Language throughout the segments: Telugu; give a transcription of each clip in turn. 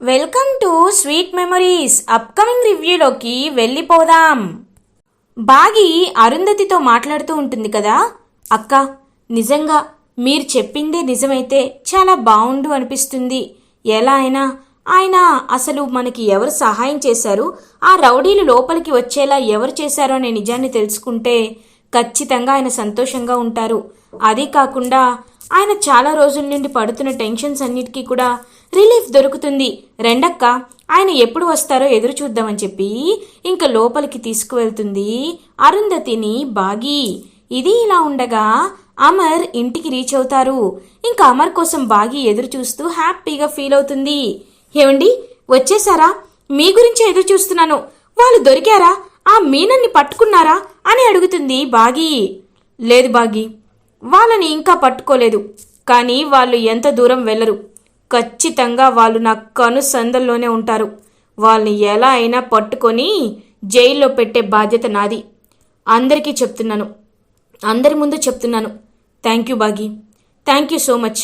Welcome to sweet memories upcoming రివ్యూలోకి వెళ్ళిపోదాం. బాగి అరుంధతితో మాట్లాడుతూ ఉంటుంది కదా? అక్క నిజంగా మీరు చెప్పిందే నిజమైతే చాలా బాగుండు అనిపిస్తుంది. ఎలా అయినా ఆయన అసలు మనకి ఎవరు సహాయం చేశారు? ఆ రౌడీలు లోపలికి వచ్చేలా ఎవరు చేశారో అనే నిజాన్ని తెలుసుకుంటే ఖచ్చితంగా ఆయన సంతోషంగా ఉంటారు. అదే కాకుండా ఆయన చాలా రోజుల నుండి పడుతున్న టెన్షన్స్ అన్నిటికీ కూడా రిలీఫ్ దొరుకుతుంది. రెండక్క ఆయన ఎప్పుడు వస్తారో ఎదురు చూద్దామని చెప్పి ఇంక లోపలికి తీసుకువెళ్తుంది అరుంధతిని బాగి. ఇది ఇలా ఉండగా అమర్ ఇంటికి రీచ్ అవుతారు. ఇంకా అమర్ కోసం బాగి ఎదురు చూస్తూ హ్యాపీగా ఫీల్ అవుతుంది. ఏమండి వచ్చేసారా మీ గురించి ఎదురు చూస్తున్నాను. వాళ్ళు దొరికారా? ఆ మీనన్ని పట్టుకున్నారా? అని అడుగుతుంది బాగి. లేదు బాగి వాళ్ళని ఇంకా పట్టుకోలేదు. కానీ వాళ్ళు ఎంత దూరం వెళ్ళరు. ఖచ్చితంగా వాళ్ళు నా కను సందల్లోనే ఉంటారు. వాళ్ళని ఎలా అయినా పట్టుకొని జైల్లో పెట్టే బాధ్యత నాది. అందరికీ చెప్తున్నాను. అందరి ముందు చెప్తున్నాను. Thank you Bagi. Thank you so much.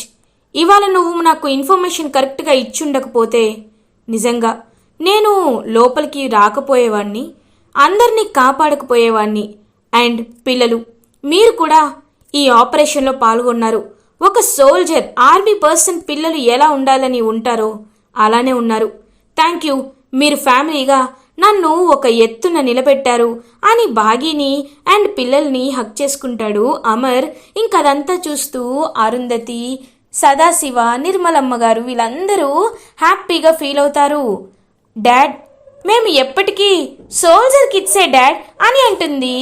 ఇవాళ నువ్వు నాకు ఇన్ఫర్మేషన్ కరెక్ట్గా ఇచ్చుండకపోతే నిజంగా నేను లోపలికి రాకపోయేవాణ్ణి అందరినీ కాపాడకపోయేవాణ్ణి. అండ్ పిల్లలు మీరు కూడా ఈ ఆపరేషన్లో పాల్గొన్నారు. ఒక సోల్జర్ ఆర్మీ పర్సన్ పిల్లలు ఎలా ఉండాలని ఉంటారో అలానే ఉన్నారు. థ్యాంక్ యూ మీరు ఫ్యామిలీగా నన్ను ఒక ఎత్తున నిలబెట్టారు అని బాగీని అండ్ పిల్లల్ని హక్ చేసుకుంటాడు అమర్. ఇంకదంతా చూస్తూ అరుంధతి సదాశివ నిర్మలమ్మ గారు వీళ్ళందరూ హ్యాపీగా ఫీల్ అవుతారు. డాడ్ మేము ఎప్పటికీ సోల్జర్ కిడ్సే డాడ్ అని అంటుంది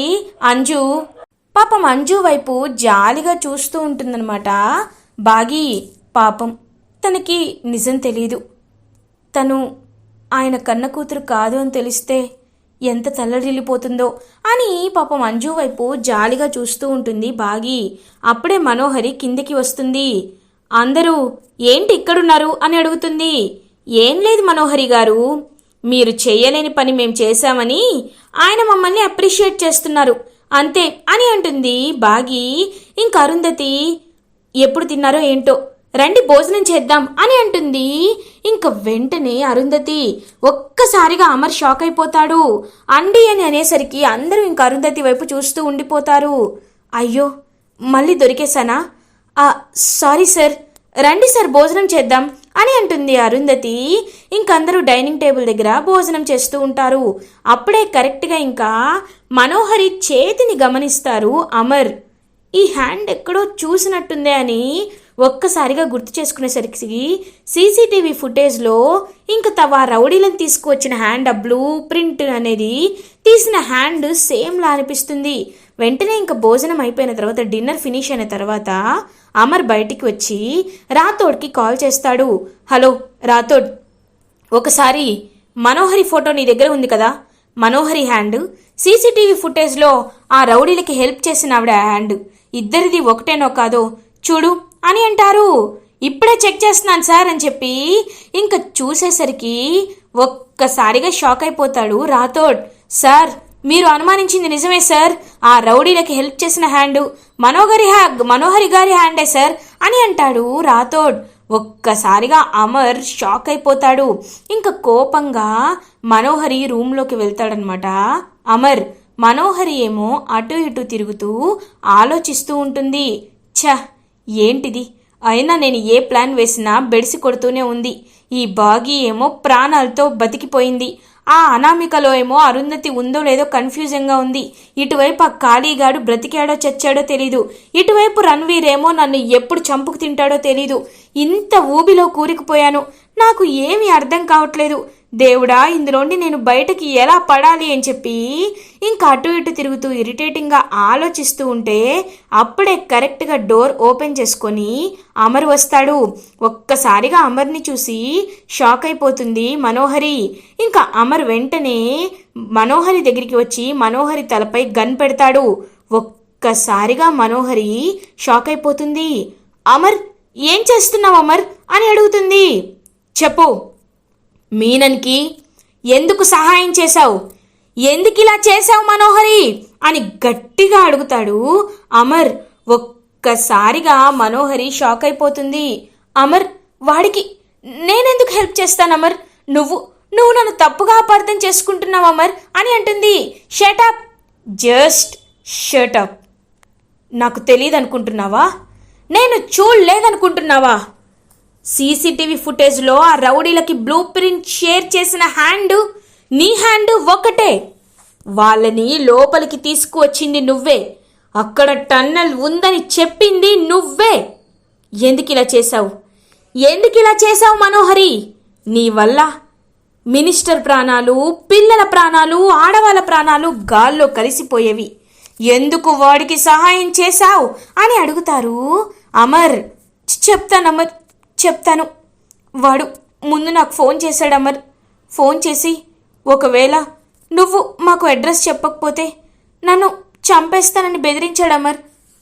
అంజు. పాపం అంజు వైపు జాలిగా చూస్తూ ఉంటుందన్నమాట. బాగి పాపం తనకి నిజం తెలీదు. తను ఆయన కన్న కూతురు కాదు అని తెలిస్తే ఎంత తల్లడిల్లిపోతుందో అని పాపం అంజు వైపు జాలిగా చూస్తూ ఉంటుంది బాగి. అప్పుడే మనోహరి కిందికి వస్తుంది. అందరూ ఏంటి ఇక్కడున్నారు? అని అడుగుతుంది. ఏం లేదు మనోహరి గారు. మీరు చేయలేని పని మేము చేశామని ఆయన మమ్మల్ని అప్రిషియేట్ చేస్తున్నారు. అంతే అని అంటుంది బాగి. ఇంక అరుంధతి ఎప్పుడు తిన్నారో ఏంటో రండి భోజనం చేద్దాం అని అంటుంది. ఇంక వెంటనే అరుంధతి ఒక్కసారిగా అమర్ షాక్ అయిపోతాడు. అండి అని అనేసరికి అందరూ ఇంక అరుంధతి వైపు చూస్తూ ఉండిపోతారు. అయ్యో మళ్ళీ దొరికేశానా? Sorry sir. రండి సార్ భోజనం చేద్దాం. అని అంటుంది అరుంధతి. ఇంకందరూ డైనింగ్ టేబుల్ దగ్గర భోజనం చేస్తూ ఉంటారు. అప్పుడే కరెక్ట్గా ఇంకా మనోహరి చేతిని గమనిస్తారు అమర్. ఈ హ్యాండ్ ఎక్కడో చూసినట్టుందే అని ఒక్కసారిగా గుర్తు చేసుకునేసరికి సీసీటీవీ ఫుటేజ్లో ఇంక తవ రౌడీలను తీసుకువచ్చిన హ్యాండ్ ఆ బ్లూ ప్రింట్ అనేది తీసిన హ్యాండ్ సేమ్లా అనిపిస్తుంది. వెంటనే ఇంక భోజనం అయిపోయిన తర్వాత డిన్నర్ ఫినిష్ అయిన తర్వాత అమర్ బయటికి వచ్చి రాథోడ్కి కాల్ చేస్తాడు. హలో రాథోడ్ ఒకసారి మనోహరి ఫోటో నీ దగ్గర ఉంది కదా? మనోహరి హ్యాండ్. సీసీటీవీ ఫుటేజ్లో ఆ రౌడీలకి హెల్ప్ చేసిన ఆవిడ హ్యాండ్. ఇద్దరిది ఒకటేనో కాదో చూడు అని అంటారు. ఇప్పుడే చెక్ చేస్తున్నాను సార్ అని చెప్పి ఇంకా చూసేసరికి ఒక్కసారిగా షాక్ అయిపోతాడు రాథోడ్. సార్ మీరు అనుమానించింది నిజమే సార్. ఆ రౌడీలకి హెల్ప్ చేసిన హ్యాండు. మనోహరి హ్యా మనోహరి గారి హ్యాండే సార్ అని అంటాడు రాథోడ్. ఒక్కసారిగా అమర్ షాక్ అయిపోతాడు. ఇంకా కోపంగా మనోహరి రూమ్లోకి వెళ్తాడనమాట. అమర్ మనోహరి ఏమో అటు ఇటు తిరుగుతూ ఆలోచిస్తూ ఉంటుంది. ఛ ఏంటిది? అయినా నేను ఏ ప్లాన్ వేసినా బెడిసి కొడుతూనే ఉంది. ఈ బాగీ ఏమో ప్రాణాలతో బతికిపోయింది. ఆ అనామికలో ఏమో అరుంధతి ఉందో లేదో కన్ఫ్యూజన్గా ఉంది. ఇటువైపు ఆ ఖాళీగాడు బ్రతికాడో చచ్చాడో తెలీదు. ఇటువైపు రణ్వీర్ ఏమో నన్ను ఎప్పుడు చంపుకు తింటాడో తెలీదు. ఇంత ఊబిలో కూరుకుపోయాను. నాకు ఏమీ అర్థం కావట్లేదు. దేవుడా ఇందులోండి నేను బయటకి ఎలా పడాలి అని చెప్పి ఇంకా అటు ఇటు తిరుగుతూ ఇరిటేటింగ్గా ఆలోచిస్తూ ఉంటే అప్పుడే కరెక్ట్గా డోర్ ఓపెన్ చేసుకొని అమర్ వస్తాడు. ఒక్కసారిగా అమర్ని చూసి షాక్ అయిపోతుంది మనోహరి. ఇంకా అమర్ వెంటనే మనోహరి దగ్గరికి వచ్చి మనోహరి తలపై గన్ పెడతాడు. ఒక్కసారిగా మనోహరి షాక్ అయిపోతుంది. అమర్ ఏం చేస్తున్నావు అమర్? అని అడుగుతుంది. చెప్పు. మీనన్కి ఎందుకు సహాయం చేశావు? ఎందుకు ఇలా చేశావు మనోహరి? అని గట్టిగా అడుగుతాడు అమర్. ఒక్కసారిగా మనోహరి షాక్ అయిపోతుంది. అమర్ వాడికి నేనెందుకు హెల్ప్ చేస్తాను అమర్? నువ్వు నువ్వు నన్ను తప్పుగా అపార్థం చేసుకుంటున్నావు అమర్ అని అంటుంది. షటప్ జస్ట్ షటప్ నాకు తెలియదు అనుకుంటున్నావా నేను చూడలేదనుకుంటున్నావా? సీసీటీవీ ఫుటేజ్లో ఆ రౌడీలకి బ్లూ ప్రింట్ షేర్ చేసిన హ్యాండ్ నీ హ్యాండ్ ఒకటే. వాళ్ళని లోపలికి తీసుకువచ్చింది నువ్వే. అక్కడ టన్నల్ ఉందని చెప్పింది నువ్వే. ఎందుకు ఇలా చేశావు? ఎందుకు ఇలా చేశావు మనోహరి? నీ వల్ల మినిస్టర్ ప్రాణాలు పిల్లల ప్రాణాలు ఆడవాళ్ళ ప్రాణాలు గాల్లో కలిసిపోయేవి. ఎందుకు వాడికి సహాయం చేశావు అని అడుగుతారు అమర్. చెప్తాను అమర్. చెప్తాను. వాడు ముందు నాకు ఫోన్ చేశాడు అమర్. ఫోన్ చేసి ఒకవేళ నువ్వు మాకు అడ్రస్ చెప్పకపోతే నన్ను చంపేస్తానని బెదిరించాడు అమర్.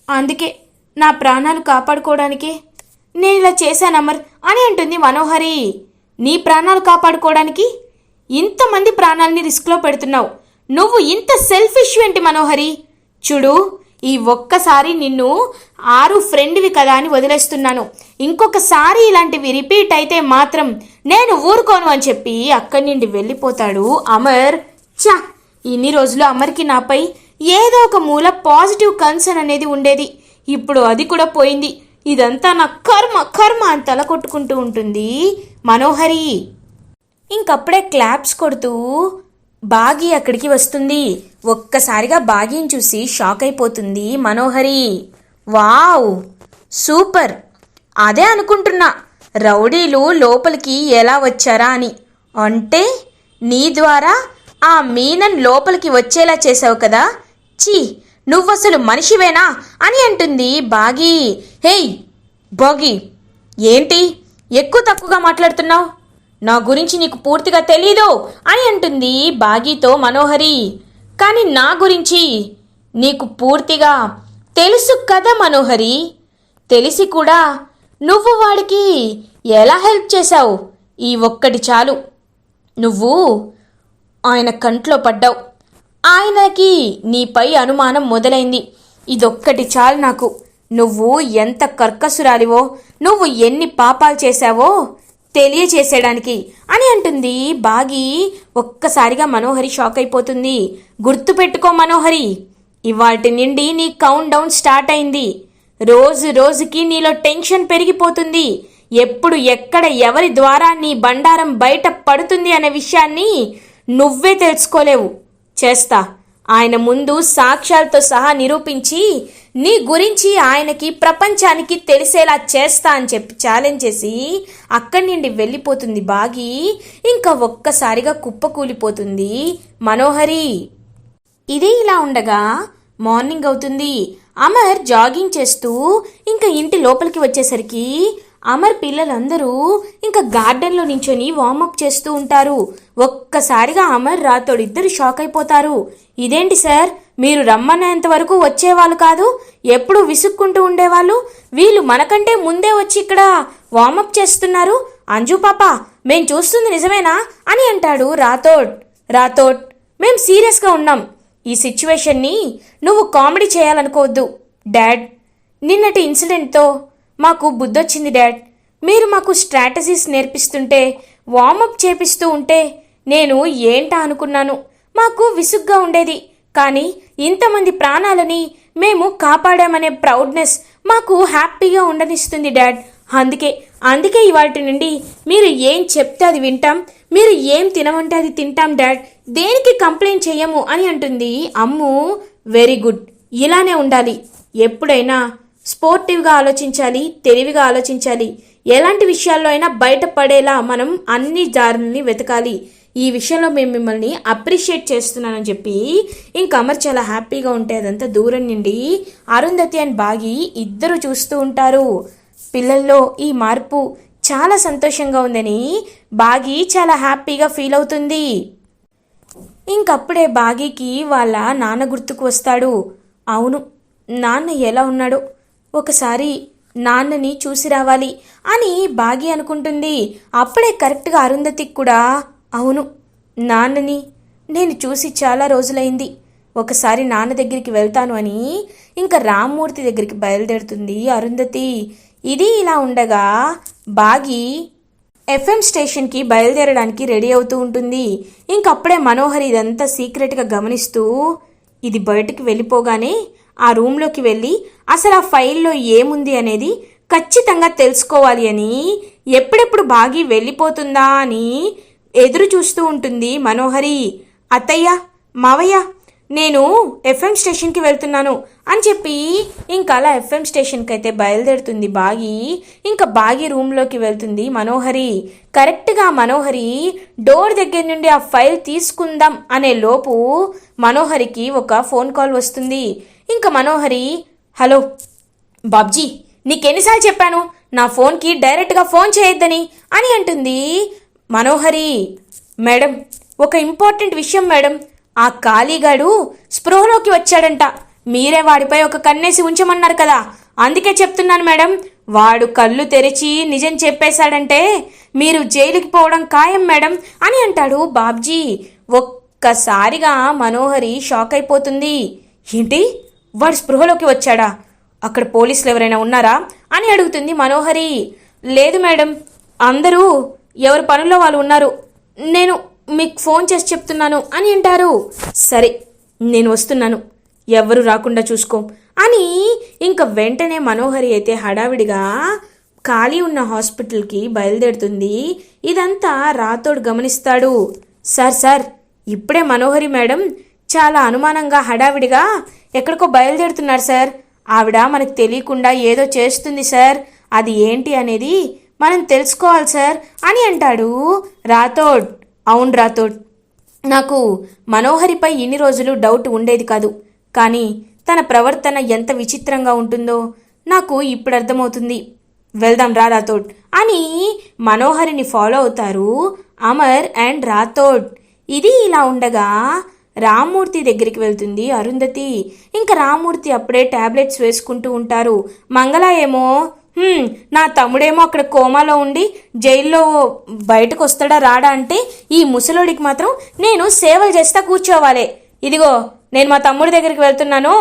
అందుకే నా ప్రాణాలు కాపాడుకోవడానికే నేను ఇలా చేశాను అమర్ అని అంటుంది మనోహరి. నీ ప్రాణాలు కాపాడుకోవడానికి ఇంతమంది ప్రాణాలని రిస్క్లో పెడుతున్నావు. నువ్వు ఇంత సెల్ఫిష్ ఏంటి మనోహరి? చూడు ఈ ఒక్కసారి నిన్ను ఆరు ఫ్రెండ్వి కదా అని వదిలేస్తున్నాను. ఇంకొకసారి ఇలాంటివి రిపీట్ అయితే మాత్రం నేను ఊరుకోను అని చెప్పి అక్కడి నుండి వెళ్ళిపోతాడు అమర్. చా ఇన్ని రోజులు అమర్కి నాపై ఏదో ఒక మూల పాజిటివ్ కన్సర్న్ అనేది ఉండేది. ఇప్పుడు అది కూడా పోయింది. ఇదంతా నా కర్మ కర్మ అని తల కొట్టుకుంటూ ఉంటుంది మనోహరి. ఇంకప్పుడే క్లాప్స్ కొడుతూ బాగి అక్కడికి వస్తుంది. ఒక్కసారిగా బాగిని చూసి షాక్ అయిపోతుంది మనోహరి. వావ్! సూపర్! అదే అనుకుంటున్నా. రౌడీలు లోపలికి ఎలా వచ్చారా అని. అంటే నీ ద్వారా ఆ మీనన్ లోపలికి వచ్చేలా చేసావు కదా? చీ నువ్వసలు మనిషివేనా అని అంటుంది బాగి. హేయ్! బాగి! ఏంటి? ఎక్కువ తక్కువగా మాట్లాడుతున్నావు? నా గురించి నీకు పూర్తిగా తెలీదు అని అంటుంది బాగీతో మనోహరి. కానీ నా గురించి నీకు పూర్తిగా తెలుసు కదా మనోహరి? తెలిసి కూడా నువ్వు వాడికి ఎలా హెల్ప్ చేశావు? ఈ ఒక్కటి చాలు. నువ్వు ఆయన కంట్లో పడ్డావు. ఆయనకి నీపై అనుమానం మొదలైంది. ఇదొక్కటి చాలు నాకు. నువ్వు ఎంత కర్కసురాలివో నువ్వు ఎన్ని పాపాలు చేశావో తెలియచేసేయడానికి అని అంటుంది బాగి. ఒక్కసారిగా మనోహరి షాక్ అయిపోతుంది. గుర్తుపెట్టుకో మనోహరి. ఇవాటి నుండి నీ కౌంట్ డౌన్ స్టార్ట్ అయింది. రోజు రోజుకి నీలో టెన్షన్ పెరిగిపోతుంది. ఎప్పుడు ఎక్కడ ఎవరి ద్వారా నీ బండారం బయట పడుతుంది అనే విషయాన్ని నువ్వే తెలుసుకోలేవు. చేస్తా. ఆయన ముందు సాక్ష్యాలతో సహా నిరూపించి నీ గురించి ఆయనకి ప్రపంచానికి తెలిసేలా చేస్తా అని చెప్పి ఛాలెంజ్ చేసి అక్కడి నుండి వెళ్ళిపోతుంది బాగి. ఇంకా ఒక్కసారిగా కుప్పకూలిపోతుంది మనోహరి ఇది ఇలా ఉండగా మార్నింగ్ అవుతుంది. అమర్ జాగింగ్ చేస్తూ ఇంకా ఇంటి లోపలికి వచ్చేసరికి అమర్ పిల్లలందరూ ఇంకా గార్డెన్లో నించొని వార్మప్ చేస్తూ ఉంటారు. ఒక్కసారిగా అమర్ రాతోడు ఇద్దరు షాక్ అయిపోతారు. ఇదేంటి సార్? మీరు రమ్మనేంత వరకు వచ్చేవాళ్ళు కాదు ఎప్పుడు విసుక్కుంటూ ఉండేవాళ్ళు. వీళ్ళు మనకంటే ముందే వచ్చి ఇక్కడ వార్మప్ చేస్తున్నారు. అంజు పాప మేం చూస్తుంది నిజమేనా? అని అంటాడు రాథోడ్ రాథోడ్ మేం సీరియస్గా ఉన్నాం. ఈ సిచ్యువేషన్ని నువ్వు కామెడీ చేయాలనుకోవద్దు. డాడ్ నిన్నటి ఇన్సిడెంట్తో మాకు బుద్ధొచ్చింది డాడ్. మీరు మాకు స్ట్రాటజీస్ నేర్పిస్తుంటే వార్మప్ చేపిస్తూ ఉంటే నేను ఏంటా అనుకున్నాను. మాకు విసుగ్గా ఉండేది. కానీ ఇంతమంది ప్రాణాలని మేము కాపాడామనే ప్రౌడ్నెస్ మాకు హ్యాపీగా ఉండనిస్తుంది డాడ్. అందుకే అందుకే ఇవాటి నుండి మీరు ఏం చెప్తే అది వింటాం మీరు ఏం తినమంటే అది తింటాం డాడ్. దేనికి కంప్లైంట్ చేయము అని అంటుంది అమ్ము. Very good. ఇలానే ఉండాలి. ఎప్పుడైనా స్పోర్టివ్గా ఆలోచించాలి తెలివిగా ఆలోచించాలి. ఎలాంటి విషయాల్లో అయినా బయటపడేలా మనం అన్ని దారుల్ని వెతకాలి. ఈ విషయంలో మేము మిమ్మల్ని అప్రిషియేట్ చేస్తున్నానని చెప్పి ఇంకా అమర్ చాలా హ్యాపీగా ఉంటే అదంతా దూరం నుండి అరుంధతి అండ్ బాగి ఇద్దరు చూస్తూ ఉంటారు. పిల్లల్లో ఈ మార్పు చాలా సంతోషంగా ఉందని బాగి చాలా హ్యాపీగా ఫీల్ అవుతుంది. ఇంకప్పుడే బాగీకి వాళ్ళ నాన్న గుర్తుకు వస్తాడు. అవును నాన్న ఎలా ఉన్నాడో ఒకసారి నాన్నని చూసి రావాలి అని బాగి అనుకుంటుంది. అప్పుడే కరెక్ట్గా అరుంధతికి కూడా అవును నాన్నని నేను చూసి చాలా రోజులైంది. ఒకసారి నాన్న దగ్గరికి వెళ్తాను అని ఇంకా రామ్మూర్తి దగ్గరికి బయలుదేరుతుంది అరుంధతి. ఇది ఇలా ఉండగా బాగి ఎఫ్ఎం స్టేషన్కి బయలుదేరడానికి రెడీ అవుతూ ఉంటుంది. ఇంకప్పుడే మనోహర్ ఇదంతా సీక్రెట్గా గమనిస్తూ ఇది బయటకు వెళ్ళిపోగానే ఆ రూమ్లోకి వెళ్ళి అసలు ఆ ఫైల్లో ఏముంది అనేది ఖచ్చితంగా తెలుసుకోవాలి అని ఎప్పుడెప్పుడు బాగి వెళ్ళిపోతుందా అని ఎదురు చూస్తూ ఉంటుంది మనోహరి. అత్తయ్య మావయ్య నేను ఎఫ్ఎం స్టేషన్కి వెళ్తున్నాను అని చెప్పి ఇంకా అలా ఎఫ్ఎం స్టేషన్కి అయితే బయలుదేరుతుంది బాగి. ఇంకా బాగి రూమ్లోకి వెళ్తుంది మనోహరి. కరెక్ట్గా మనోహరి డోర్ దగ్గర నుండి ఆ ఫైల్ తీసుకుందాం అనే లోపు మనోహరికి ఒక ఫోన్ కాల్ వస్తుంది. ఇంకా మనోహరి హలో బాబ్జీ నీకెన్నిసార్లు చెప్పాను? నా ఫోన్కి డైరెక్ట్గా ఫోన్ చేయొద్దని అని అంటుంది మనోహరి. మేడం ఒక ఇంపార్టెంట్ విషయం మేడం. ఆ ఖాళీగాడు స్పృహలోకి వచ్చాడంట. మీరే వాడిపై ఒక కన్నేసి ఉంచమన్నారు కదా. అందుకే చెప్తున్నాను మేడం. వాడు కళ్ళు తెరిచి నిజం చెప్పేశాడంటే మీరు జైలుకి పోవడం ఖాయం మేడం అని అంటాడు బాబ్జీ. ఒక్కసారిగా మనోహరి షాక్ అయిపోతుంది. ఏంటి? వాడు స్పృహలోకి వచ్చాడా? అక్కడ పోలీసులు ఎవరైనా ఉన్నారా? అని అడుగుతుంది మనోహరి. లేదు మేడం అందరూ ఎవరి పనుల్లో వాళ్ళు ఉన్నారు. నేను మీకు ఫోన్ చేసి చెప్తున్నాను అని అంటారు. సరే నేను వస్తున్నాను. ఎవరు రాకుండా చూసుకో అని ఇంకా వెంటనే మనోహరి అయితే హడావిడిగా ఖాళీ ఉన్న హాస్పిటల్కి బయలుదేరుతుంది. ఇదంతా రాతోడు గమనిస్తాడు. సార్ సార్ ఇప్పుడే మనోహరి మేడం చాలా అనుమానంగా హడావిడిగా ఎక్కడికో బయలుదేరుతున్నారు సార్. ఆవిడ మనకు తెలియకుండా ఏదో చేస్తుంది సార్. అది ఏంటి అనేది మనం తెలుసుకోవాలి సార్ అని అంటాడు రాథోడ్. అవును రాథోడ్. నాకు మనోహరిపై ఇన్ని రోజులు డౌట్ ఉండేది కాదు. కానీ తన ప్రవర్తన ఎంత విచిత్రంగా ఉంటుందో నాకు ఇప్పుడు అర్థమవుతుంది. వెళ్దాం రా రాథోడ్ అని మనోహరిని ఫాలో అవుతారు అమర్ అండ్ రాథోడ్. ఇది ఇలా ఉండగా రామ్మూర్తి దగ్గరికి వెళ్తుంది అరుంధతి. ఇంకా రామ్మూర్తి అప్పుడే ట్యాబ్లెట్స్ వేసుకుంటూ ఉంటారు. మంగళ ఏమో నా తమ్ముడేమో అక్కడ కోమాలో ఉండి జైల్లో బయటకు వస్తాడా రాడా అంటే ఈ ముసలోడికి మాత్రం నేను సేవలు చేస్తా కూర్చోవాలి. ఇదిగో నేను మా తమ్ముడి దగ్గరికి వెళ్తున్నాను.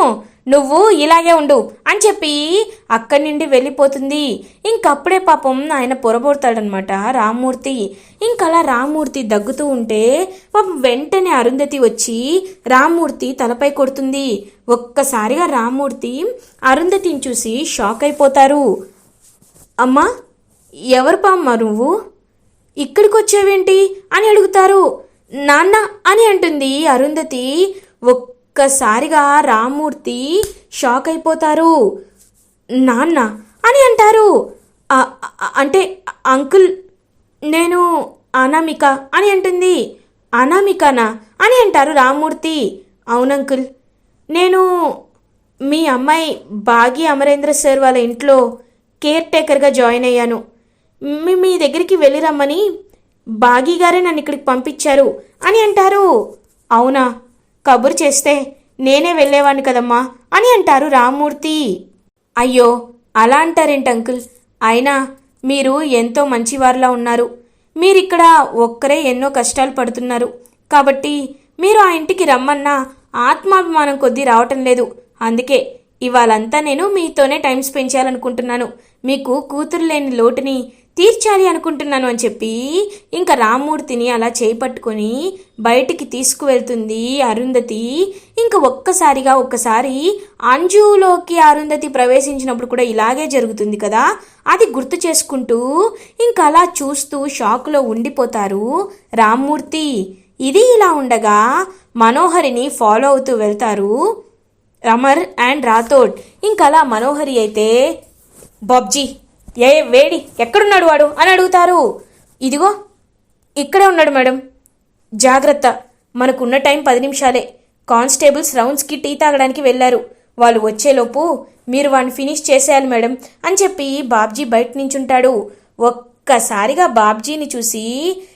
నువ్వు ఇలాగే ఉండు అని చెప్పి అక్కడి నుండి వెళ్ళిపోతుంది. ఇంకప్పుడే పాపం ఆయన పొరబోడతాడనమాట రామ్మూర్తి. ఇంకలా రామ్మూర్తి దగ్గుతూ ఉంటే పాపం వెంటనే అరుంధతి వచ్చి రామ్మూర్తి తలపై కొడుతుంది. ఒక్కసారిగా రామ్మూర్తి అరుంధతిని చూసి షాక్ అయిపోతారు. అమ్మా ఎవరు పామ్మ నువ్వు? ఇక్కడికి వచ్చావేంటి? అని అడుగుతారు. నాన్న అని అంటుంది అరుంధతి. ఒక్కసారిగా రామ్మూర్తి షాక్ అయిపోతారు. నాన్న అని అంటారు. అంటే అంకుల్ నేను అనామిక అని అంటుంది. అనామికనా అని అంటారు రామ్మూర్తి. అవునంకుల్ నేను మీ అమ్మాయి బాగి అమరేంద్ర సార్ వాళ్ళ ఇంట్లో కేర్ టేకర్గా జాయిన్ అయ్యాను. మీ మీ దగ్గరికి వెళ్ళి రమ్మని బాగీ గారే నన్ను ఇక్కడికి పంపించారు అని అంటారు. అవునా? కబురు చేస్తే నేనే వెళ్ళేవాడిని కదమ్మా అని అంటారు రామ్మూర్తి. అయ్యో అలా అంటారేంటి అంకుల్? అయినా మీరు ఎంతో మంచివారిలా ఉన్నారు. మీరిక్కడ ఒక్కరే ఎన్నో కష్టాలు పడుతున్నారు. కాబట్టి మీరు ఆ ఇంటికి రమ్మన్నా ఆత్మాభిమానం కొద్దీ రావటం లేదు. అందుకే ఇవాళంతా నేను మీతోనే టైం స్పెండ్ చేయాలనుకుంటున్నాను. మీకు కూతురు లేని లోటుని తీర్చాలి అనుకుంటున్నాను అని చెప్పి ఇంకా రామ్మూర్తిని అలా చేపట్టుకొని బయటికి తీసుకువెళ్తుంది అరుంధతి. ఇంకా ఒక్కసారిగా ఒక్కసారి అంజులోకి అరుంధతి ప్రవేశించినప్పుడు కూడా ఇలాగే జరుగుతుంది కదా. అది గుర్తు చేసుకుంటూ ఇంకా అలా చూస్తూ షాక్లో ఉండిపోతారు రామ్మూర్తి. ఇది ఇలా ఉండగా మనోహరిని ఫాలో అవుతూ వెళ్తారు అమర్ అండ్ రాథోడ్. ఇంకా అలా మనోహరి అయితే బాబ్జీ ఏ వేడి ఎక్కడున్నాడు వాడు? అని అడుగుతారు. ఇదిగో ఇక్కడే ఉన్నాడు మేడం. జాగ్రత్త మనకున్న టైం పది నిమిషాలే. కానిస్టేబుల్స్ రౌండ్స్కి టీ తాగడానికి వెళ్ళారు. వాళ్ళు వచ్చేలోపు మీరు వాడిని ఫినిష్ చేసేయాలి మేడం అని చెప్పి బాబ్జీ బయట నించుంటాడు. ఒక్కసారిగా బాబ్జీని చూసి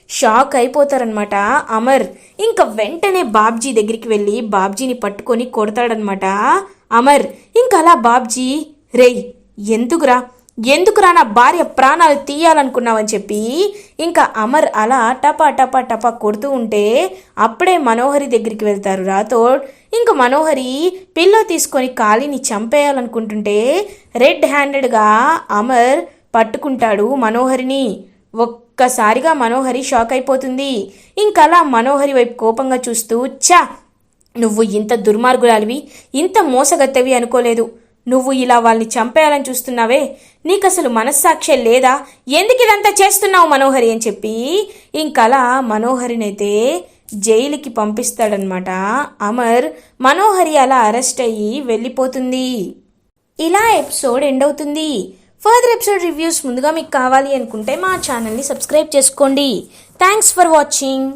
షాక్ అయిపోతారనమాట అమర్ ఇంకా వెంటనే బాబ్జీ దగ్గరికి వెళ్ళి బాబ్జీని పట్టుకొని కొడతాడనమాట అమర్ ఇంకా అలా బాబ్జీ రేయ్ ఎందుకురా? ఎందుకురా నా భార్య ప్రాణాలు తీయాలనుకున్నావని చెప్పి ఇంకా అమర్ అలా టపా టపా టపా కొడుతూ ఉంటే అప్పుడే మనోహరి దగ్గరికి వెళ్తారు రాథోడ్. ఇంకా మనోహరి పిల్లో తీసుకొని కాలిని చంపేయాలనుకుంటుంటే రెడ్ హ్యాండెడ్గా అమర్ పట్టుకుంటాడు మనోహరిని. ఒక్కసారిగా మనోహరి షాక్ అయిపోతుంది. ఇంకలా మనోహరి వైపు కోపంగా చూస్తూ చా నువ్వు ఇంత దుర్మార్గురాలివి ఇంత మోసగత్తవి అనుకోలేదు. నువ్వు ఇలా వాళ్ళని చంపేయాలని చూస్తున్నావే? నీకసలు మనస్సాక్షే లేదా? ఎందుకు ఇదంతా చేస్తున్నావు మనోహరి అని చెప్పి ఇంకలా మనోహరినైతే జైలుకి పంపిస్తాడనమాట అమర్ మనోహరి అలా అరెస్ట్ అయ్యి వెళ్ళిపోతుంది. ఇలా ఎపిసోడ్ ఎండ్ అవుతుంది. ఫర్దర్ ఎపిసోడ్ రివ్యూస్ ముందుగా మీకు కావాలి అనుకుంటే మా ఛానల్ని సబ్స్క్రైబ్ చేసుకోండి. Thanks for watching.